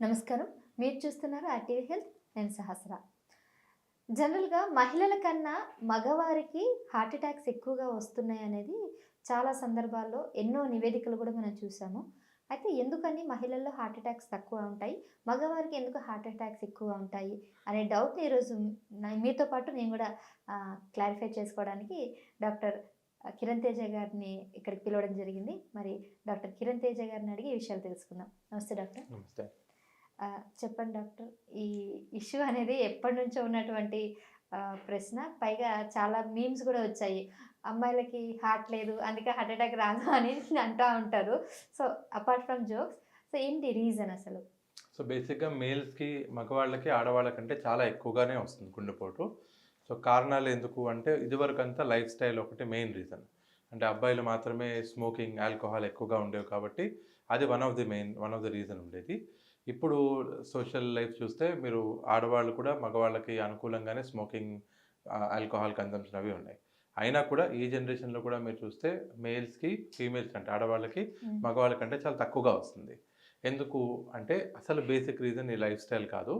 నమస్కారం. మీరు చూస్తున్నారు ఆర్టీవీ హెల్త్ నేను సహస్ర. జనరల్గా మహిళల కన్నా మగవారికి హార్ట్ అటాక్స్ ఎక్కువగా వస్తున్నాయి అనేది చాలా సందర్భాల్లో ఎన్నో నివేదికలు కూడా మనం చూసాము. అయితే ఎందుకని మహిళల్లో హార్ట్ అటాక్స్ తక్కువ ఉంటాయి? మగవారికి ఎందుకు హార్ట్ అటాక్స్ ఎక్కువ ఉంటాయి? అనే డౌట్ని ఈరోజు మీతో పాటు నేను కూడా క్లారిఫై చేసుకోవడానికి డాక్టర్ కిరణ్ తేజ గారిని ఇక్కడికి పిలవడం జరిగింది. మరి డాక్టర్ కిరణ్ తేజ గారిని అడిగి ఈ విషయాలు తెలుసుకుందాం. నమస్తే డాక్టర్. నమస్తే. చెప్పండి డాక్టర్. ఈ ఇష్యూ అనేది ఎప్పటి నుంచో ఉన్నటువంటి ప్రశ్న. పైగా చాలా మీమ్స్ కూడా వచ్చాయి. అమ్మాయిలకి హార్ట్ లేదు అందుకే హార్ట్ అటాక్ రాదు అని అంటూ ఉంటారు. So apart from jokes. So ఏంటి రీజన్ అసలు? సో బేసిక్గా మేల్స్కి మగవాళ్ళకి ఆడవాళ్ళకంటే చాలా ఎక్కువగానే వస్తుంది గుండెపోటు. సో కారణాలు ఎందుకు అంటే ఇదివరకు అంతా లైఫ్ స్టైల్ ఒకటి మెయిన్ రీజన్. అంటే అబ్బాయిలు మాత్రమే స్మోకింగ్ ఆల్కహాల్ ఎక్కువగా ఉండేవి కాబట్టి అది one of the main one of the reason ఉండేది. ఇప్పుడు సోషల్ లైఫ్ చూస్తే మీరు ఆడవాళ్ళు కూడా మగవాళ్ళకి అనుకూలంగానే స్మోకింగ్ ఆల్కహాల్ కన్జంప్షన్ అవి ఉన్నాయి. అయినా కూడా ఈ జనరేషన్లో కూడా మీరు చూస్తే మేల్స్కి ఫీమేల్స్ అంటే ఆడవాళ్ళకి మ్మ్. మగవాళ్ళకంటే చాలా తక్కువగా వస్తుంది. ఎందుకు అంటే అసలు బేసిక్ రీజన్ ఈ లైఫ్ స్టైల్ కాదు.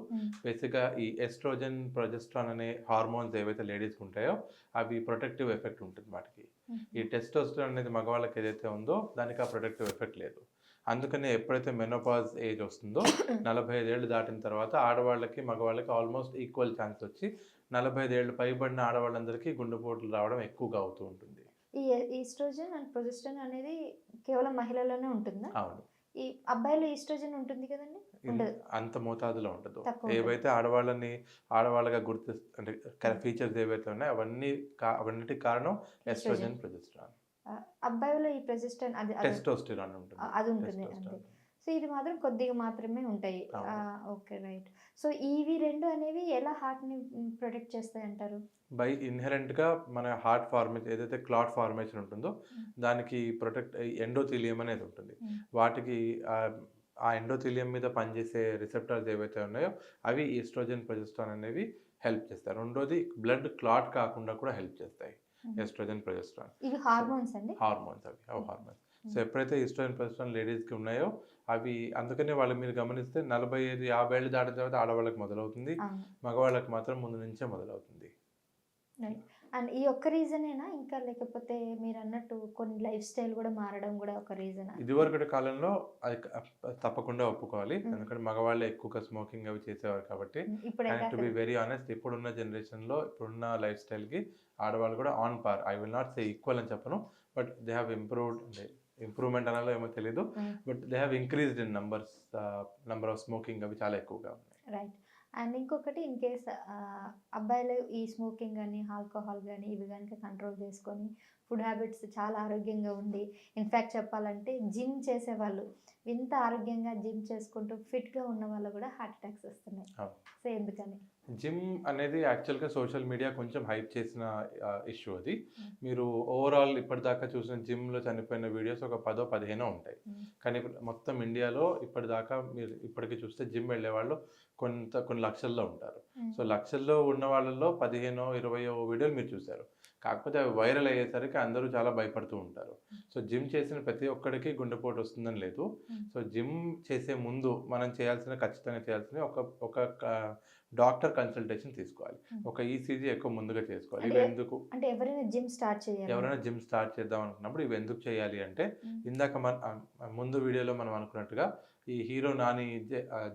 బేసిక్గా ఈ ఎస్ట్రోజన్ ప్రొజెస్ట్రాన్ అనే హార్మోన్స్ ఏవైతే లేడీస్కి ఉంటాయో అవి ప్రొటెక్టివ్ ఎఫెక్ట్ ఉంటుంది వాటికి. ఈ టెస్టోస్టెరాన్ అనేది మగవాళ్ళకి ఏదైతే ఉందో దానికి ఆ ప్రొటెక్టివ్ ఎఫెక్ట్ లేదు. అందుకనే ఎప్పుడైతే మెనోపాజ్ ఏజ్ వస్తుందో నలభై ఐదేళ్ళు దాటిన తర్వాత ఆడవాళ్ళకి మగవాళ్ళకి ఆల్మోస్ట్ ఈక్వల్ ఛాన్స్ వచ్చి నలభై ఐదేళ్ళు పైబడిన ఆడవాళ్ళందరికీ గుండెపోట్లు రావడం ఎక్కువగా అవుతూ ఉంటుంది. ఈ ఈస్ట్రోజన్ అండ్ ప్రొజెస్ట్రాన్ అనేది కేవలం మహిళల్లోనే ఉంటుందా? అవును. ఈ అబ్బాయిలో ఈస్ట్రోజన్ ఉంటుంది కదండి. అంత మోతాదులో ఉండదు. ఏవైతే ఆడవాళ్ళని ఆడవాళ్ళగా గుర్తు అంటే ఫీచర్స్ ఏవైతే ఉన్నాయో అవన్నీ అవన్నిటికి కారణం ఎస్ట్రోజన్ ప్రొజెస్ట్రాన్ అబ్బాయిలో ఈ ప్రొజెస్ట్రాన్ అది టెస్టోస్టిరాన్ ఉంటుంది అది ఉంటుంది అంతే. సో ఇది మాత్రం కొద్దిగా మాత్రమే ఉంటాయి. ఓకే రైట్ సో ఇవి రెండు అనేవి ఎలా హార్ట్ని ప్రొటెక్ట్ చేస్తాయి అంటారు బై ఇన్హెరెంట్గా మన హార్ట్ ఫార్మేషన్ ఏదైతే క్లాట్ ఫార్మేషన్ ఉంటుందో. దానికి ప్రొటెక్ట్ ఎండోథీలియం అనేది ఉంటుంది. వాటికి ఆ- ఎండోథీలియం మీద పనిచేసే రిసెప్టర్స్ ఏవైతే ఉన్నాయో అవి ఈస్ట్రోజన్ ప్రొజెస్ట్రాన్ అనేవి హెల్ప్ చేస్తాయి రెండోది బ్లడ్ క్లాట్ కాకుండా కూడా హెల్ప్ చేస్తాయి. Estrogen progesterone. ఇవి హార్మోన్స్ అండి? హార్మోన్స్ అవి అవి. హార్మోన్స్. సో ఎప్పుడైతే ఈస్ట్రోజన్ ప్రొజెస్ట్రాన్ లేడీస్కి ఉన్నాయో అవి అందుకనే వాళ్ళు మీరు గమనిస్తే నలభై ఐదు యాభై ఏళ్ళు దాటిన తర్వాత ఆడవాళ్ళకి మొదలవుతుంది. మగవాళ్ళకి మాత్రం ముందు నుంచే మొదలవుతుంది. అండ్ ఈ ఒక్క రీజనేనా? ఇంకా లేకపోతే మీరు అన్నట్టు కొన్ని లైఫ్ స్టైల్ కూడా మారడం కూడా ఒక రీజన్? ఇదివరకటి కాలంలో అది తప్పకుండా ఒప్పుకోవాలి. ఎందుకంటే మగవాళ్ళే ఎక్కువగా స్మోకింగ్ అవి చేసేవారు కాబట్టి. టు బి వెరీ ఆనెస్ట్ ఇప్పుడున్న జనరేషన్లో ఇప్పుడున్న లైఫ్ స్టైల్కి ఆడవాళ్ళు కూడా on par. I will not say equal అని చెప్పను. బట్ దే హ్యావ్ ఇంప్రూవ్డ్ అంటే ఇంప్రూవ్మెంట్ అనాలో ఏమో తెలీదు. But they have increased in numbers number of smoking అవి చాలా ఎక్కువగా ఉన్నాయి. రైట్. అండ్ ఇంకొకటి ఇన్ కేస్ అబ్బాయిలు ఈ స్మోకింగ్ కానీ ఆల్కహాల్ కానీ ఇవి కనుక కంట్రోల్ చేసుకొని ఫుడ్ హ్యాబిట్స్ చాలా ఆరోగ్యంగా ఉండి ఇన్ఫ్యాక్ట్ చెప్పాలంటే జిమ్ చేసేవాళ్ళు. ఇంత ఆరోగ్యంగా జిమ్ చేసుకుంటూ ఫిట్గా ఉన్న వాళ్ళు కూడా హార్ట్ అటాక్స్ వస్తున్నాయి. సో ఎందుకని? జిమ్ అనేది యాక్చువల్గా సోషల్ మీడియా కొంచెం హైప్ చేసిన ఇష్యూ అది. మీరు ఓవరాల్ ఇప్పటిదాకా చూసిన జిమ్లో చనిపోయిన వీడియోస్ ఒక పదో పదిహేనో ఉంటాయి. కానీ మొత్తం ఇండియాలో ఇప్పటిదాకా మీరు ఇప్పటికి చూస్తే జిమ్ వెళ్ళే వాళ్ళు కొంత కొన్ని లక్షల్లో ఉంటారు. సో లక్షల్లో ఉన్న వాళ్ళలో పదిహేనో ఇరవయో వీడియోలు మీరు చూశారు. కాకపోతే అవి వైరల్ అయ్యేసరికి అందరూ చాలా భయపడుతూ ఉంటారు. సో జిమ్ చేసిన ప్రతి ఒక్కడికి గుండెపోటు వస్తుందని లేదు. సో జిమ్ చేసే ముందు మనం చేయాల్సిన ఖచ్చితంగా చేయాల్సిన ఒక ఒక డాక్టర్ కన్సల్టేషన్ తీసుకోవాలి. ఒక ఈసీజీ ఎక్కువ ముందుగా చేసుకోవాలి. ఇవి ఎందుకు? అంటే ఎవరైనా జిమ్ స్టార్ట్ చేయాలి. ఎవరైనా జిమ్ స్టార్ట్ చేద్దాం అనుకున్నప్పుడు ఇవి ఎందుకు చేయాలి అంటే. ఇందాక మన ముందు వీడియోలో మనం అనుకున్నట్టుగా ఈ హీరో నాని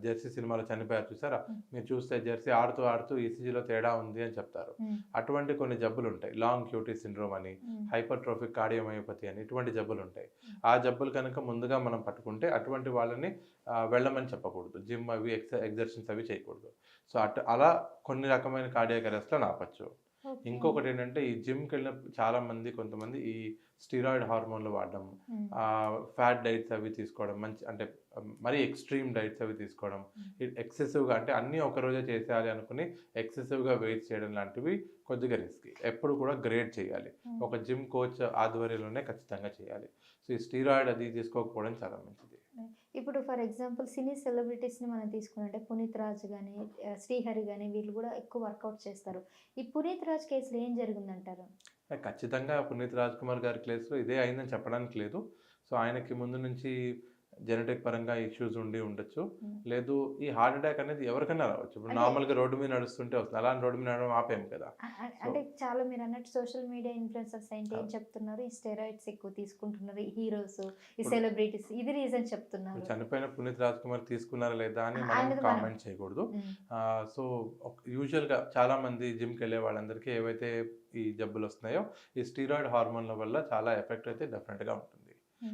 జెర్సీ సినిమాలో చనిపోయారు చూసారా. మీరు చూస్తే జెర్సీ ఆడుతూ ఆడుతూ ఈసీజీలో తేడా ఉంది అని చెప్తారు. అటువంటి కొన్ని జబ్బులు ఉంటాయి లాంగ్ క్యూటీ సిండ్రోమ్ అని. హైపర్ట్రోఫిక్ కార్డియోమయోపతి అని ఇటువంటి జబ్బులు ఉంటాయి. ఆ జబ్బులు కనుక ముందుగా మనం పట్టుకుంటే అటువంటి వాళ్ళని వెళ్ళమని చెప్పకూడదు జిమ్ అవి ఎక్స ఎగ్జర్షన్స్ అవి చేయకూడదు సో అట్ అలా కొన్ని రకమైన కార్డియాక్ అరెస్ట్లను ఆపచ్చు. ఇంకొకటి ఏంటంటే ఈ జిమ్కి వెళ్ళిన చాలా మంది కొంతమంది ఈ స్టీరాయిడ్ హార్మోన్లు వాడడం. ఫ్యాట్ డైట్స్ అవి తీసుకోవడం మంచి అంటే మరీ ఎక్స్ట్రీమ్ డైట్స్ అవి తీసుకోవడం ఎక్సెసివ్గా అంటే అన్నీ ఒక రోజే చేసేయాలి అనుకుని ఎక్సెసివ్గా వెయిట్ చేయడం లాంటివి కొద్దిగా రిస్క్. ఎప్పుడు కూడా గ్రేడ్ చేయాలి. ఒక జిమ్ కోచ్ ఆధ్వర్యంలోనే ఖచ్చితంగా చేయాలి. సో ఈ స్టీరాయిడ్ అది తీసుకోకపోవడం చాలా మంచిది. ఇప్పుడు ఫర్ ఎగ్జాంపుల్ సినీ సెలబ్రిటీస్ని మనం తీసుకున్నట్టే పునీత్ రాజ్ కానీ శ్రీహరి కానీ వీళ్ళు కూడా ఎక్కువ వర్కౌట్ చేస్తారు. ఈ పునీత్ రాజ్ కేసులో ఏం జరిగిందంటారు? ఖచ్చితంగా పునీత్ రాజ్ కుమార్ గారి కేసులో ఇదే అయిందని చెప్పడానికి లేదు. సో ఆయనకి ముందు నుంచి జెనెటిక్ పరంగా ఇష్యూస్ ఉండి ఉండొచ్చు. Hmm. లేదు ఈ హార్ట్ అటాక్ అనేది ఎవరికైనా రావచ్చు. ఇప్పుడు అంటే- నార్మల్గా రోడ్డు మీద నడుస్తుంటే వస్తుంది. అలాంటి రోడ్డు మీద నడవడం ఆపేం కదా. అంటే చాలా మీరు అన్నట్టు సోషల్ మీడియా ఇన్ఫ్లుయెన్సర్స్ ఏంటి ఏం చెప్తున్నారు? ఈ స్టెరాయిడ్స్ ఎక్కువ తీసుకుంటున్నారు. ఈ హీరోస్ ఈ సెలబ్రిటీస్ ఇది రీజన్ చెప్తున్నారు. చనిపోయిన పునీత్ రాజ్ కుమార్ తీసుకున్నారా లేదా అని మనం కామెంట్ చేయకూడదు. ఉమ్, సో యూజువల్గా చాలా మంది జిమ్కి వెళ్ళే వాళ్ళందరికీ ఏవైతే ఈ జబ్బులు వస్తున్నాయో ఈ స్టీరాయిడ్ హార్మోన్ల వల్ల చాలా ఎఫెక్ట్ అయితే డెఫినెట్గా ఉంటుంది.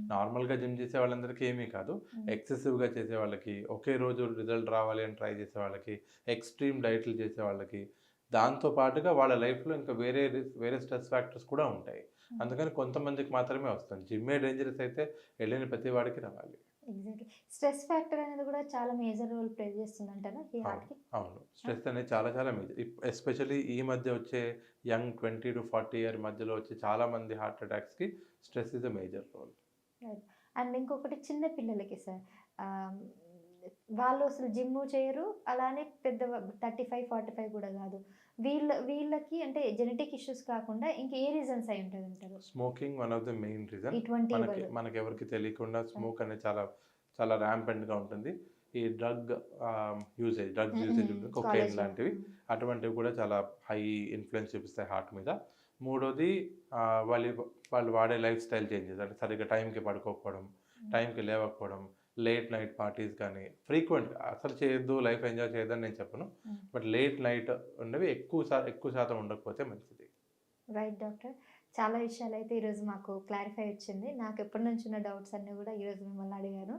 నార్మల్గా జిమ్ చేసే వాళ్ళందరికీ ఏమీ కాదు. ఉమ్, ఎక్సెసివ్గా చేసే వాళ్ళకి ఒకే రోజు రిజల్ట్ రావాలి అని ట్రై చేసే వాళ్ళకి ఎక్స్ట్రీమ్ డైట్లు చేసే వాళ్ళకి దాంతో పాటుగా వాళ్ళ లైఫ్లో ఇంకా వేరే వేరే స్ట్రెస్ ఫ్యాక్టర్స్ కూడా ఉంటాయి. అందుకని కొంతమందికి మాత్రమే వస్తుంది. జిమ్మే డేంజరస్ అయితే వెళ్ళిన ప్రతి వాడికి రావాలి. ఎగ్జాక్ట్లీ స్ట్రెస్ ఫ్యాక్టర్ అనేది కూడా చాలా మేజర్ రోల్ ప్లే చేస్తుంది అంటారా ఈ హార్ట్కి అవును. స్ట్రెస్ అనేది చాలా చాలా మేజర్. ఎస్పెషల్లీ ఈ మధ్య వచ్చే young twenty to forty year మధ్యలో వచ్చే చాలా మంది heart అటాక్స్కి stress is a major role. And ఇంకొకటి చిన్న పిల్లలకి సార్ వాళ్ళు అసలు జిమ్ చేయరు. అలానే పెద్ద థర్టీ ఫైవ్ ఫార్టీ ఫైవ్ కూడా కాదు. వీళ్ళ వీళ్ళకి అంటే జెనెటిక్ ఇష్యూస్ కాకుండా ఇంకా ఏ రీజన్స్ అయి ఉంటుంది అంటారు? Smoking one of the main reason మనకి మనకి ఎవరికి తెలియకుండా స్మోక్ అనేది చాలా చాలా rampant గా ఉంటుంది. ఈ డ్రగ్ యూసేజ్ డ్రగ్స్ యూసేజ్ ఉంటుంది కొకైన్ లాంటివి అటువంటివి కూడా చాలా హై ఇన్ఫ్లుయెన్స్ చూపిస్తాయి హార్ట్ మీద. మూడోది వాళ్ళు వాళ్ళు వాడే లైఫ్ స్టైల్ చేంజెస్. అంటే సరిగ్గా టైంకి పడుకోకపోవడం టైంకి లేవకపోవడం లేట్ నైట్ పార్టీస్ కానీ ఫ్రీక్వెంట్ అసలు చేయొద్దు లైఫ్ ఎంజాయ్ చేయొద్దని నేను చెప్పను. బట్ లేట్ నైట్ ఉన్నవి ఎక్కువ ఎక్కువ శాతం ఉండకపోతే మంచిది. Right doctor. చాలా విషయాలు అయితే ఈరోజు మాకు క్లారిఫై వచ్చింది. నాకు ఎప్పటి నుంచి ఉన్న డౌట్స్ అన్నీ కూడా ఈరోజు మిమ్మల్ని అడిగాను.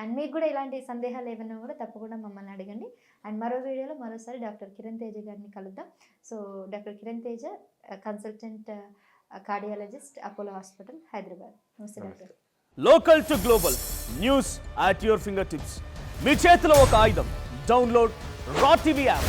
అండ్ మీకు కూడా ఇలాంటి సందేహాలు ఏమైనా కూడా తప్పకుండా మమ్మల్ని అడగండి. అండ్ మరో వీడియోలో మరోసారి డాక్టర్ కిరణ్ తేజ గారిని కలుద్దాం. So doctor Kiran Teja consultant cardiologist Apollo hospital Hyderabad. నమస్తే doctor. Local to global news at your finger tips. మీ చేతిలో ఒక ఆయుధం. Download Raw TV app.